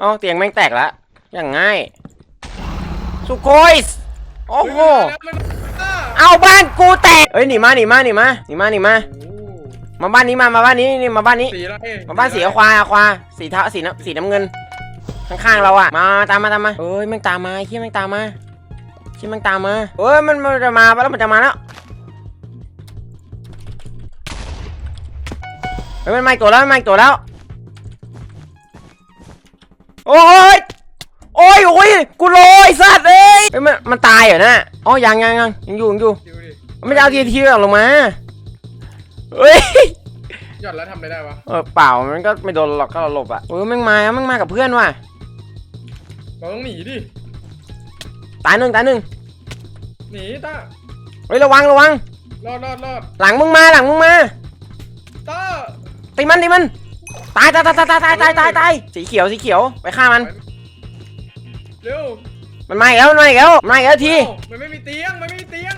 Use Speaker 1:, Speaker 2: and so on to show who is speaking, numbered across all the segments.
Speaker 1: เอ้าเตียงแม่งแตกละ อย่างง่าย สุโคยส์โอ้โห
Speaker 2: แล้วมันอะ
Speaker 1: เอาบ้านกูแตกเอ้ยหนีมาหนีมาหนีมาหนีมาหนีมา
Speaker 2: โอ้โห
Speaker 1: มาบ้านนี้มา มาบ้านนี้นี่มาบ้านนี้
Speaker 2: สีอะไร
Speaker 1: มาบ้านสีควาควาสีเทาสีน้ำสีน้ำเงิน ข้างๆเราอะมาตามมาตามมาเอ้ยแม่งตามมาเฮียแม่งตามมาเฮียแม่งตามมาเอ้ยมันมันจะมาแล้วมันจะมาแล้วเฮ้ยมันมาอีกตัวแล้วมันมาอีกตัวแล้ว โอ้ยโอ้ยโอ้ยกูโรยสัตว์เอ้ยเฮ้ยมันมันตายเหรอนะอ๋อยังยังยังยังอยู่ยังอยู่
Speaker 2: ดูดิ
Speaker 1: มันไม่ได้เอาทีทีออกลงมาเฮ้ย
Speaker 2: หย่อนแล้วทำอะไรได้วะ
Speaker 1: เออเปล่ามันก็ไม่โดนหรอกก็เราหลบอะเออแม่งมาแม่งมากับเพื่อนว่ะ
Speaker 2: เราต้องหนีดิ
Speaker 1: ตายหนึ่งตายหนึ่ง
Speaker 2: หนีต้า
Speaker 1: เฮ้ยระวังระวัง
Speaker 2: รอดรอดรอด
Speaker 1: หลังมึงมาหลังมึงมา
Speaker 2: ต้า
Speaker 1: ตีมันตีมัน ตายตายตายตายตายตายตายตายสีเขียวสีเขียวไปฆ่ามัน
Speaker 2: เร็ว
Speaker 1: มันมาอีกแล้วมันมาอีกแล้วมันมาอีกแล้วที
Speaker 2: เอ้ามันไม่มีเตียง มันไม่มีเตียง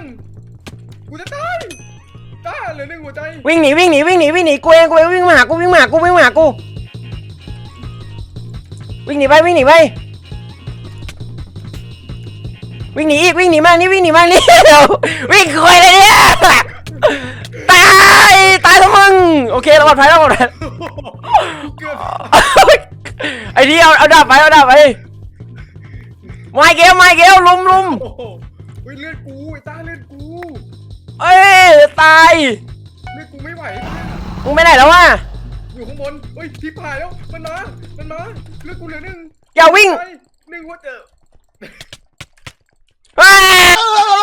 Speaker 2: กูจะตายต้าเหลือหนึ่งหัวใจ
Speaker 1: วิ่งหนีวิ่งหนีวิ่งหนีวิ่งหนีกูเองกูเองวิ่งมาหากูวิ่งมาหากูวิ่งมาหากูวิ่งหนีไปวิ่งหนีไปวิ่งหนีอีกวิ่งหนีมานี่วิ่งหนีมานี่ เดี๋ยววิ่งคุยเลยเนี่ยตายตายทั้งมึงโอเคเราปลอดภัยเราปลอดภัย
Speaker 2: กู เกือบ
Speaker 1: ไอ้นี่เอาเอาดาบไปเอาดาบไปไม่เกลไม่เกลลุมลุม
Speaker 2: โอ้โหเฮ้ยเลือดกูไอ้ต้าเลือดกู
Speaker 1: เอ้ยตาย
Speaker 2: เลือดกูไม่ไหว
Speaker 1: มึงไปไหนแล้ววะ
Speaker 2: อยู่ข้างบนเฮ้ยทิพายแล้วมันมามันมาเลือดกูเหลือหนึ่ง
Speaker 1: อย่าวิ่ง
Speaker 2: ไปหนึ่งหัวใจ
Speaker 1: เฮ้ย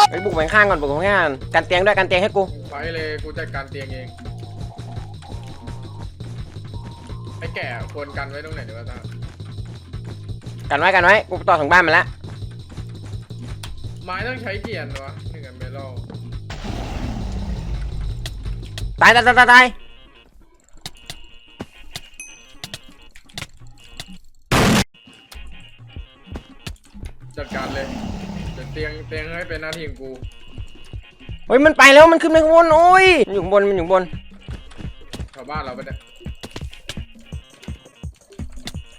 Speaker 1: ไปบุกไปข้างก่อนบุกไปข้างกันเตียงด้วยกันเตียงให้กู
Speaker 2: ไปเลยกูจัดการเตียงเอง ไอ้แก่ควรกันไว้ตรงไหนดีวะต้า
Speaker 1: กันไว้กันไว้กูต่อถึงบ้านมาแล้ว
Speaker 2: ไม้ต้องใช้เกียร์วะหนึ่งอันเมลล์
Speaker 1: ตายตายตายตายตาย
Speaker 2: จัดการเลยเดี๋ยวเตียงเตียงให้เป็นหน้าที่ของกู
Speaker 1: เฮ้ยมันไปแล้วมันขึ้นไปข้างบนโอ้ยมันอยู่ข้างบนมันอยู่ข้างบน
Speaker 2: ชาวบ้านเราไปะเนี่ย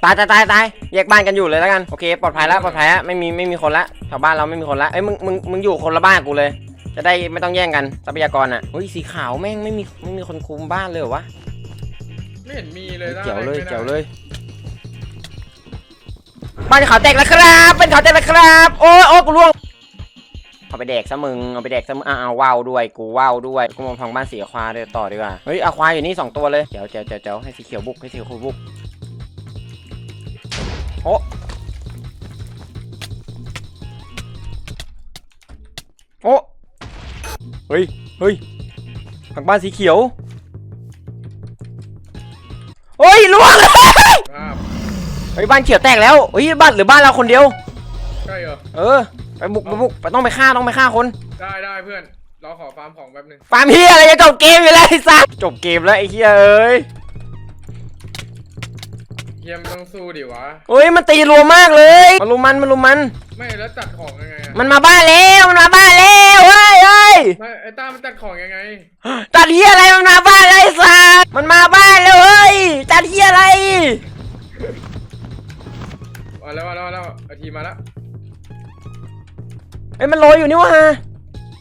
Speaker 1: ตายตายตายตายแยกบ้านกันอยู่เลยแล้วกันโอเคปลอดภัยแล้วปลอดภัยแล้วไม่มีไม่มีคนละแถวบ้านเราไม่มีคนละเอ้ยมึงมึงมึงอยู่คนละบ้านกูเลย จะได้ไม่ต้องแย่งกันทรัพยากรอะเฮ้ยสีขาวแม่งไม่มีไม่มีคนคุมบ้านเลยเหรอวะ
Speaker 2: ไม่เห็นมีเลยต้า
Speaker 1: เจ๋วเลย
Speaker 2: ไม่ได้
Speaker 1: เจ๋วเลย บ้านเขาแตกแล้วครับ เป็นเขาแตกแล้วครับ โอ้ยโอ้ยกูล่วงเอาไปแดกซะมึงเอาไปแดกซะมึงอ้าวว้าวด้วยกูว้าวด้วยกูมาพังบ้านสีควาเดี๋ยวต่อดีกว่าเฮ้ยอาควาอยู่นี่สองตัวเลยเจ๋วเจ๋วเจ๋วเจ๋วให้สีเขียวบุกให้สีเขียวบุก โอ้โอ้เฮ้ย เฮ้ยพังบ้านสีเขียวเฮ้ยล่วง
Speaker 2: ครับ
Speaker 1: เฮ้ยบ้านเขียวแตกแล้วเฮ้ยบ้านหรือบ้านเราคนเดียว
Speaker 2: ใช่เหรอ
Speaker 1: เออ ไปบุกไปบุกไปต้องไปฆ่าต้องไปฆ่าคน
Speaker 2: ได้ได้เพื่อน เราขอฟาร์มของแป๊บนึง
Speaker 1: ฟาร์มเฮียอะไรจะจบเกมอยู่แล้วไอ้สัสจบเกมแล้วไอ้เฮียเอ้ย
Speaker 2: เยี่ยมต้องสู้ดิวะ
Speaker 1: เฮ้ยมันตีรัวมากเลยมันลุมมันมันลุมมัน
Speaker 2: ไม่แล้วจัดของยังไงอะ
Speaker 1: มันมาบ้านแล้วมันมาบ้านแล้วเฮ้ยเฮ้ย
Speaker 2: ไม่ไอ้ต้ามันจัดของยังไง
Speaker 1: จัดเฮียอะไรมันมาบ้านแล้วไอ้สัสมันมาบ้านแล้วเฮ้ยจัดเฮียอะไร
Speaker 2: มาแล้วมาแล้วมาแล้วอาทีมาแล้ว
Speaker 1: เฮ้ยมันโรยอยู่นี่วะ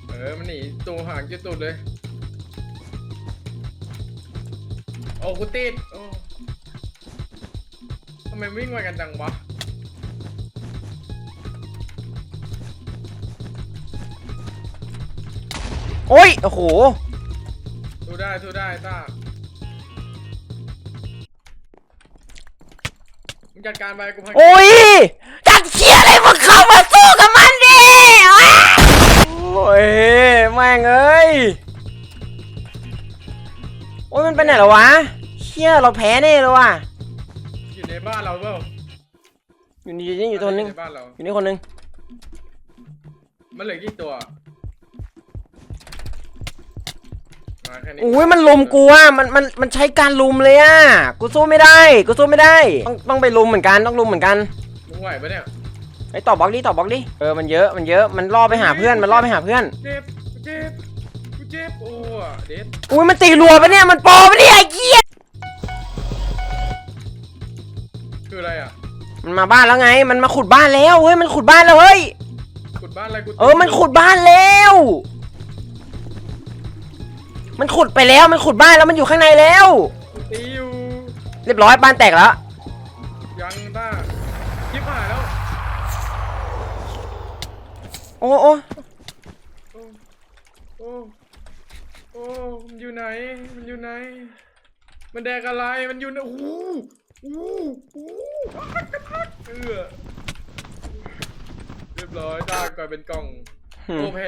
Speaker 2: เออมันหนีตูห่างจุดตุดเลย โอ้กูติดโอ้ทำ ไมวิ่งมากันจังวะ
Speaker 1: โอ้ย โอ้โห
Speaker 2: สู้ได้สู้ได้ต้ามึงจัดการไปกูพัง
Speaker 1: โอ้ยจัดเฮียอะไรมึงเข้ามาสู้กับมันดิอ้าโอ้ยแม่งเอ้ย โอ้ยมันไปไหนแล้ววะเชี่ยเราแพ้แน่เลยว่ะ
Speaker 2: อยู่ในบ้านเราเปล่า
Speaker 1: อยู่นี่อยู่นี่อยู่ตัวนึง
Speaker 2: ในบ้านเรา
Speaker 1: อยู่นี่คนนึง
Speaker 2: มันเหลือกี่ตัวมาแค่นี้
Speaker 1: อุ้ยมันลุมกูอะมันมันมันใช้การลุมเลยอะ กูสู้ไม่ได้ กูสู้ไม่ได้ ต้องต้องไปลุมเหมือนกัน ต้องลุมเหมือนกัน
Speaker 2: มึงไหวปะเนี่ย
Speaker 1: ไอ้ยตอบบล็อกดิตอบบล็อกดิเออมันเยอะมันเยอะมันล่อไปหาเพื่อนมันล่อไปหาเพื่อน
Speaker 2: เจ็บกูเจ็บ กูเจ็บ โอ้อะเด็ด
Speaker 1: อุ้ยมันตีรัวปะเนี่ยมันโปรปะเนี่ยไอ้เหี้ย
Speaker 2: คืออะไรอะ
Speaker 1: มันมาบ้านแล้วไง มันมาขุดบ้านแล้วเฮ้ยมันขุดบ้านแล้วเฮ้ย
Speaker 2: ขุดบ้านอะไรกู
Speaker 1: เออมันขุดบ้านแล้ว มันขุดไปแล้วมันขุดบ้านแล้วมันอยู่ข้างในแล้ว
Speaker 2: กูตีอยู่
Speaker 1: เรียบร้อยบ้านแตกแล้ว
Speaker 2: ยังต้ายิบหายแล้ว
Speaker 1: โอ้โอ้
Speaker 2: โอ้โอ้โอ้มันอยู่ไหนมันอยู่ไหน มันแดกอะไรมันอยู่ในอู้อู้อู้พั กกระพักเออเรียบร้อยต้ากลายเป็นกล่อง
Speaker 1: หืม
Speaker 2: โอเพ